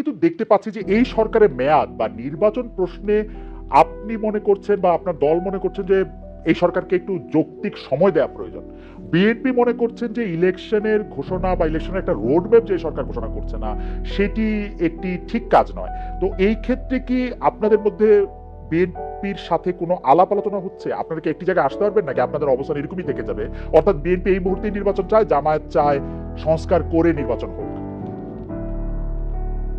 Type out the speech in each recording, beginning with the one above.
কিন্তু দেখতে পাচ্ছি যে এই সরকারের মেয়াদ বা নির্বাচন প্রশ্নে আপনি মনে করছেন বা আপনার দল মনে করছেন যে এই সরকারকে একটু যৌক্তিক সময় দেওয়া প্রয়োজন। বিএনপি মনে করছেন যে ইলেকশনের ঘোষণা বা ইলেকশনের একটা রোডম্যাপ যে সরকার ঘোষণা করছে না, সেটি একটি ঠিক কাজ নয়। তো এই ক্ষেত্রে কি আপনাদের মধ্যে বিএনপির সাথে কোনো আলাপ আলোচনা হচ্ছে? আপনারা কি একটি জায়গায় আসতে পারবেন নাকি আপনাদের অবস্থান এরকমই থেকে যাবে? অর্থাৎ বিএনপি এই মুহূর্তে নির্বাচন চায়, জামায়াত চায়, সংস্কার করে নির্বাচন হোক।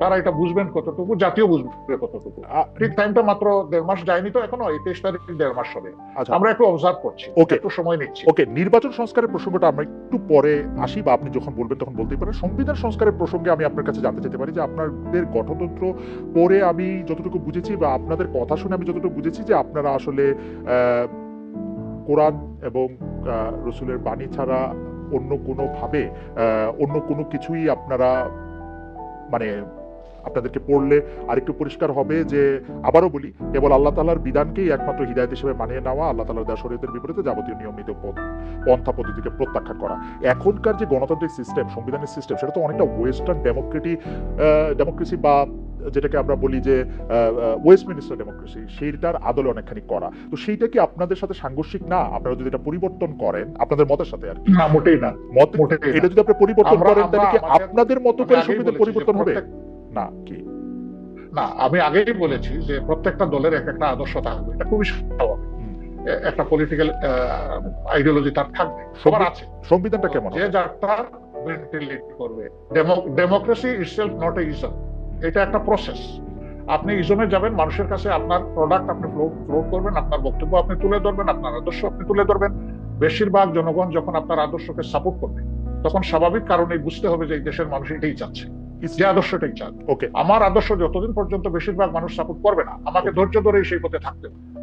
তারা এটা বুঝবেন কতটুকু জাতীয় বুঝবে কতটুকু। ঠিক টাইমটা মাত্র দেড় মাস যায়নি তো এখনও তেইশ তারিখ দেড় মাস হবে। আচ্ছা। আমরা একটু অবজার্ভ করছি ওকে একটু সময় নিচ্ছি। ওকে নির্বাচন সংস্কারের প্রসঙ্গটা আমরা একটু পরে আসি বা আপনি যখন বলবেন তখন বলতেই পারেন। সংবিধান সংস্কারের প্রসঙ্গে আমি আপনার কাছে জানতে চাইতে পারি যে আপনাদের গঠনতন্ত্র পড়ে আমি যতটুকু বুঝেছি বা আপনাদের কথা শুনে আমি যতটুকু বুঝেছি যে আপনারা আসলে আহ, কোরআন এবং রসুলের বাণী ছাড়া অন্য কোনোভাবে আহ, অন্য কোনো কিছুই আপনারা মানে আপনাদেরকে পড়লে আরেকটু পরিষ্কার হবে যে আবারও বলি কেবল আল্লাহ তালার বিধানকেই একমাত্র হৃদায়ত হিসেবে মানিয়ে নেওয়া আল্লাহ তালার দেওয়া শরীয়তের বিপরীতে যাবতীয় নিয়মিত পথ পন্থা পদ্ধতিকে প্রত্যাখ্যান করা। এখনকার যে গণতান্ত্রিক সিস্টেম সংবিধানের সিস্টেম সেটা তো অনেকটা ওয়েস্টার্ন ডেমোক্রেটি ডেমোক্রেসি বা যেটাকে আমরা বলি যে ওয়েস্ট মিনিস্টার ডেমোক্রেসি সেইটার আদলে অনেকখানি করা। তো সেইটা কি আপনাদের সাথে সাংঘর্ষিক? না আপনারা যদি এটা পরিবর্তন করেন আপনাদের মতের সাথে আর কি। না মোটেই না। মত এটা যদি আপনি পরিবর্তন করেন তাহলে কি আপনাদের মতো করে সংবিধান পরিবর্তন হবে? না কি? না আমি আগেই বলেছি যে প্রত্যেকটা দলের এক একটা আদর্শ থাকবে। এটা খুবই স্বাভাবিক। একটা পলিটিক্যাল আইডিওলজি তার থাকবে। সবার আছে। সংবিধানটা কেমন যে? যারটা লিড করবে। Democracy itself not a ism এটা একটা প্রসেস আপনি ইজমে যাবেন মানুষের কাছে আপনার প্রোডাক্ট আপনি ফ্লোট করবেন আপনার বক্তব্য আপনি তুলে ধরবেন আপনার আদর্শ আপনি তুলে ধরবেন। বেশিরভাগ জনগণ যখন আপনার আদর্শকে সাপোর্ট করবে তখন স্বাভাবিক কারণে বুঝতে হবে যে এই দেশের মানুষ এটাই চাচ্ছে। যে আদর্শটাই চান। ওকে আমার আদর্শ যতদিন পর্যন্ত বেশিরভাগ মানুষ সাপোর্ট করবে না আমাকে ধৈর্য ধরে সেই পথে থাকতে হবে।